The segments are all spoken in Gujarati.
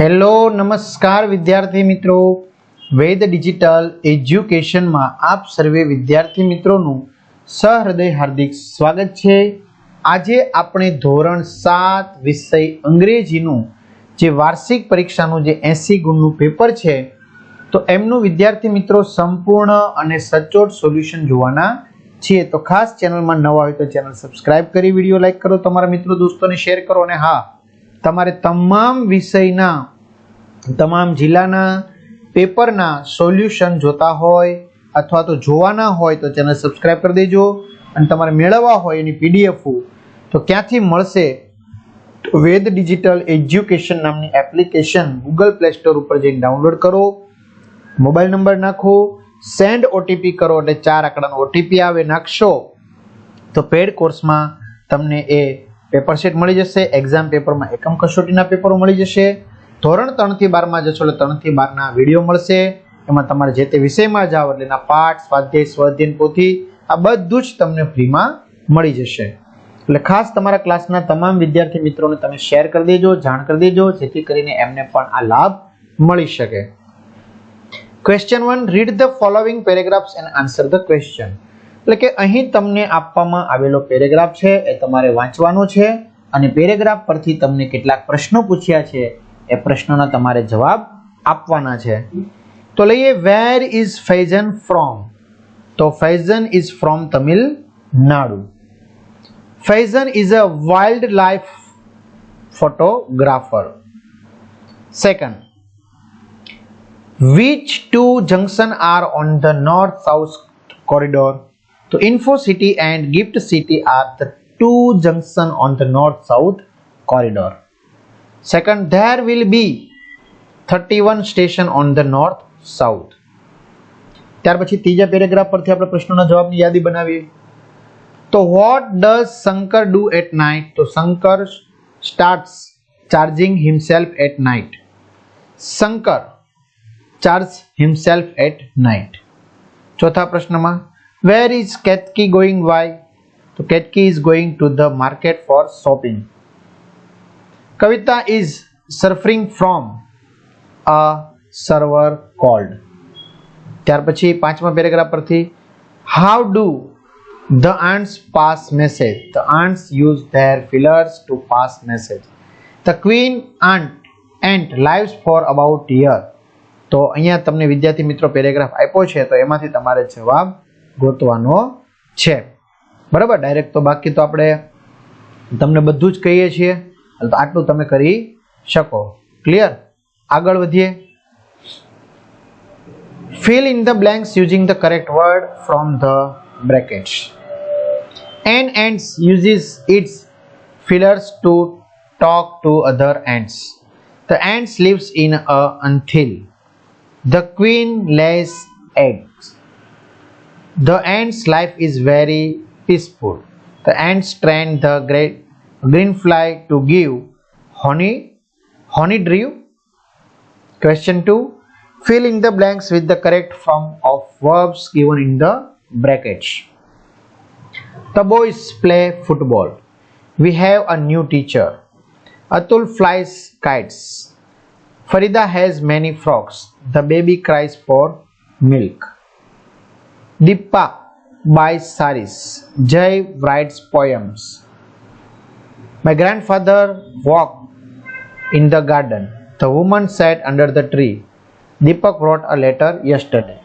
હેલો નમસ્કાર વિદ્યાર્થી મિત્રો વેદ ડિજિટલ એજ્યુકેશનમાં આપ સર્વે વિદ્યાર્થી મિત્રોનું સહૃદય હાર્દિક સ્વાગત છે આજે આપણે ધોરણ સાત વિષય અંગ્રેજીનું જે વાર્ષિક પરીક્ષાનું જે એસી ગુણનું પેપર છે તો એમનું વિદ્યાર્થી મિત્રો સંપૂર્ણ અને સચોટ સોલ્યુશન જોવાના છીએ તો ખાસ ચેનલમાં નવા હોય તો ચેનલ સબસ્ક્રાઇબ કરી વિડીયો લાઇક કરો તમારા મિત્રો દોસ્તોને શેર કરો અને હા તમારે તમામ વિષયના તમામ જિલ્લાના પેપરના સોલ્યુશન જોતા હોય અથવા તો જોવાના હોય તો ચેનલ સબસ્ક્રાઈબ કરી દેજો અને તમારે મેળવવા હોય એની પીડીએફ તો ક્યાંથી મળશે વેદ ડિજિટલ એજ્યુકેશન નામની એપ્લિકેશન ગૂગલ પ્લે સ્ટોર ઉપર જઈને ડાઉનલોડ કરો મોબાઈલ નંબર નાખો સેન્ડ ઓટીપી કરો એટલે ચાર આંકડાનો ઓટીપી આવે નાખશો તો પેડ કોર્સમાં તમને એ પેપર શીટ મળી જશે એક્ઝામ પેપરમાં એકમ કસોટીના પેપરો મળી જશે ધોરણ ત્રણથી બારમાં જશો એટલે ત્રણથી બારના વિડીયો મળશે એમાં તમારે જે તે વિષયમાં જાઓ એટલે એના પાઠ સ્વાધ્યાય સ્વાધ્યાયન પોથી આ બધું જ તમને ફ્રીમાં મળી જશે એટલે ખાસ તમારા ક્લાસના તમામ વિદ્યાર્થી મિત્રોને તમે શેર કરી દેજો જાણ કરી દેજો જેથી કરીને એમને પણ આ લાભ મળી શકે question one read the following paragraphs and answer the question એટલે કે અહીં તમને આપવામાં આવેલો પેરેગ્રાફ છે એ તમારે વાંચવાનો છે અને પેરેગ્રાફ પરથી તમને કેટલાક પ્રશ્નો પૂછ્યા છે એ પ્રશ્નોના તમારે જવાબ આપવાના છે તો લઈએ વેર ઇઝ ફૈઝન ફ્રોમ તો Faizan is from Tamil Nadu Faizan is a wildlife photographer second which two junctions are on the north south corridor तो Info City and GIFT City are the two junction on the north south corridor second there will be 31 station on the north south ત્યાર પછી ત્રીજા પેરેગ્રાફ પરથી આપણે પ્રશ્નોના જવાબની યાદી બનાવીએ તો what does Shankar do at night તો Shankar starts charging himself at night Shankar charge himself at night ચોથા પ્રશ્નમાં Where is Ketki going? Why? So Ketki is going to the market for shopping. Kavita is suffering from a server cold. ત્યાર પછી પાંચમા પેરેગ્રાફ પરથી how do the ants pass message the ants use their feelers to pass message the queen ant ant lives for about year તો અહીંયા તમને વિદ્યાર્થી મિત્રો પેરેગ્રાફ આપ્યો છે તો એમાંથી તમારે જવાબ ગોતવાનો છે બરાબર ડાયરેક્ટ તો બાકી તો આપણે તમને બધું જ કહીએ છીએ તો આટલું તમે કરી શકો ક્લિયર આગળ વધીએ fill in the blanks using the correct word from the brackets and ants uses its fillers to talk to other ants the ants lives in a until the queen lays egg The ant's life is very peaceful. The ants train the great green fly to give honey, honeydew. Question 2. Fill in the blanks with the correct form of verbs given in the brackets. The boys play football. We have a new teacher. Atul flies kites. Farida has many frogs. The baby cries for milk. Dipa by Saris. Jay writes poems. My grandfather walked in the garden. The woman sat under the tree. Deepak wrote a letter yesterday.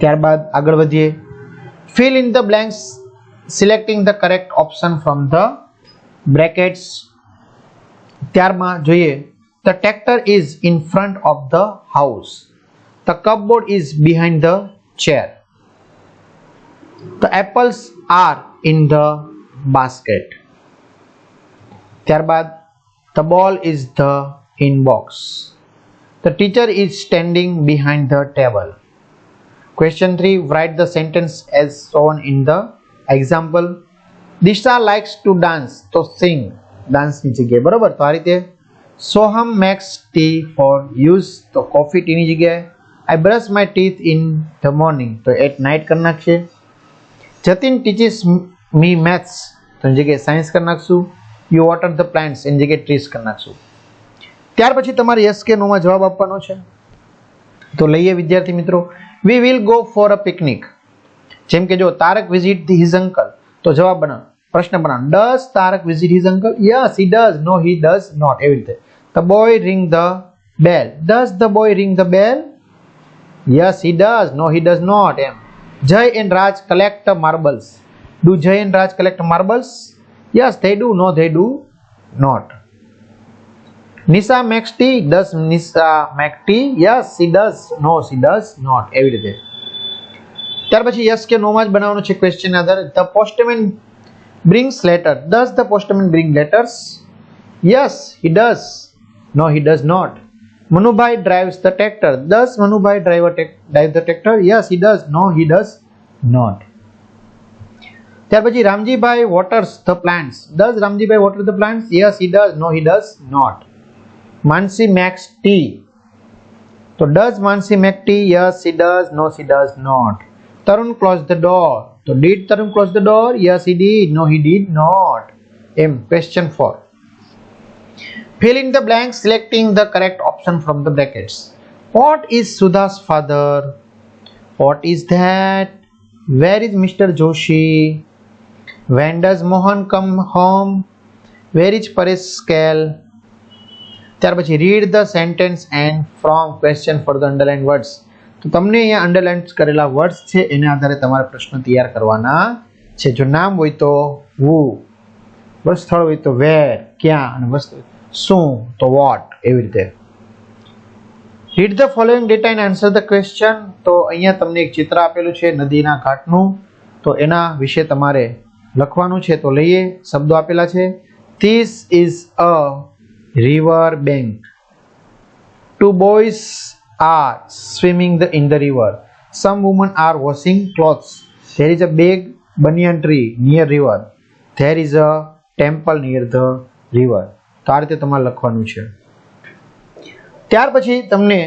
ત્યારબાદ આગળ fill in the blanks selecting the correct option from the brackets ત્યારમાં જોઈએ the tractor is in front of the house the cupboard is behind the chair the apples are in the basket thereby the ball is the inbox. the teacher is standing behind the table question 3 write the sentence as shown in the example disha likes to dance to sing dance ni jagya barabar to arite soham makes tea for use to coffee tea ni i brush my teeth in the morning to at night karna chhe Jatin teaches me maths તો એની જગ્યાએ સાયન્સ કરી નાખશું યુ વોટર ધ પ્લાન્ટ્સ એની જગ્યાએ ટ્રીસ કરી નાખશું ત્યાર પછી તમારે યસ કે નોમાં જવાબ આપવાનો છે તો લઈએ વિદ્યાર્થી મિત્રો we will go for a picnic જેમ કે જો Tarak visit the his uncle તો જવાબ બનાવ પ્રશ્ન બનાવ does Tarak visit his uncle yes he does no he does not એવી રીતે the boy ring the bell does the boy ring the bell yes he does no he does not એમ Jai and Raj collect marbles. Do Jai and Raj collect marbles? Yes, they do. No, they do not. Nisha makes tea. Does Nisha make tea? Yes, she does. No, she does not. એવી રીતે ત્યાર પછી યસ કે નોમાં જ બનાવવાનો છે ક્વેશ્ચન આધારે the postman brings letter does the postman bring letters yes he does no he does not Manubhai drives the tractor. Does Manubhai drive, drive the tractor? Yes, he does. No, he does not. Tarbaji Ramji Bhai waters the plants. Does Ramji Bai water the plants? Yes, he does. No, he does not. Mansi makes tea. So does Mansi make tea? Yes, he does. No, she does not. Tarun closed the door. So did Tarun close the door? Yes, he did. No, he did not. M. Question 4. fill in the blank selecting the correct option from the brackets what is sudha's father what is that where is mr joshi when does mohan come home where is paresh scale ત્યાર પછી read the sentence and from question for the underline words તો તમને અહીંયા અંડરલાઇન કરેલા વર્ડ્સ છે એને આધારે તમારે પ્રશ્ન તૈયાર કરવાના છે જો નામ હોય તો હુ બસ સ્થળ હોય તો વેર ક્યાં અને વસ્તુ શું તો વોટ એવી રીતે read the following data and answer the question તો અહીંયા તમને એક ચિત્ર આપેલું છે નદીના કાંઠનું તો એના વિશે તમારે લખવાનું છે તો લઈએ શબ્દો આપેલા છે this is a river bank. Two boys are swimming the, in the river. Some women are washing clothes. There is a big banyan tree near river. There is a temple near the river. તો આ રીતે તમારે લખવાનું છે ત્યાર પછી તમને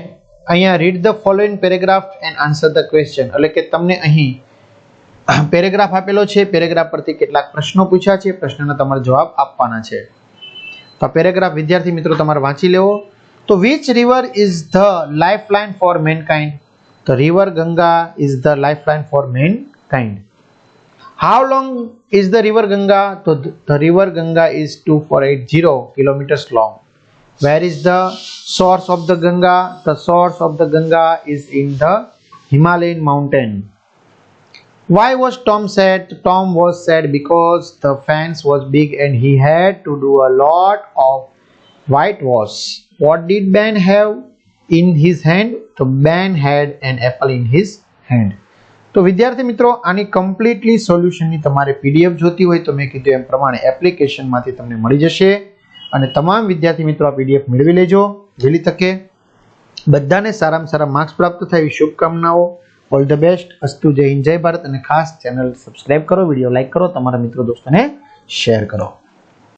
અહીંયા read the following paragraph and answer the question એટલે કે તમને અહીં પેરેગ્રાફ આપેલો છે પેરેગ્રાફ પરથી કેટલાક પ્રશ્નો પૂછ્યા છે પ્રશ્નનો તમારે જવાબ આપવાના છે તો પેરેગ્રાફ વિદ્યાર્થી મિત્રો તમારે વાંચી લેવો તો which river is the lifeline for mankind તો river Ganga is the lifeline for mankind How long is the river Ganga? So the river Ganga is 2480 kilometers long. Where is the source of the Ganga? The source of the Ganga is in the Himalayan mountain. Why was Tom sad? Tom was sad because the fence was big and he had to do a lot of whitewash. What did Ben have in his hand? So Ben had an apple in his hand. તો વિદ્યાર્થી મિત્રો આની કમ્પ્લીટલી સોલ્યુશનની તમારે પીડીએફ જોતી હોય તો મેં કીધું એમ પ્રમાણે એપ્લિકેશનમાંથી તમને મળી જશે અને તમામ વિદ્યાર્થી મિત્રો આ પીડીએફ મેળવી લેજો વહેલી તકે બધાને સારામાં સારા માર્ક્સ પ્રાપ્ત થાય એવી શુભકામનાઓ ઓલ ધ બેસ્ટ અસ્તુ જય હિન્દ જય ભારત અને ખાસ ચેનલ સબસ્ક્રાઇબ કરો વિડીયો લાઇક કરો તમારા મિત્રો દોસ્તોને શેર કરો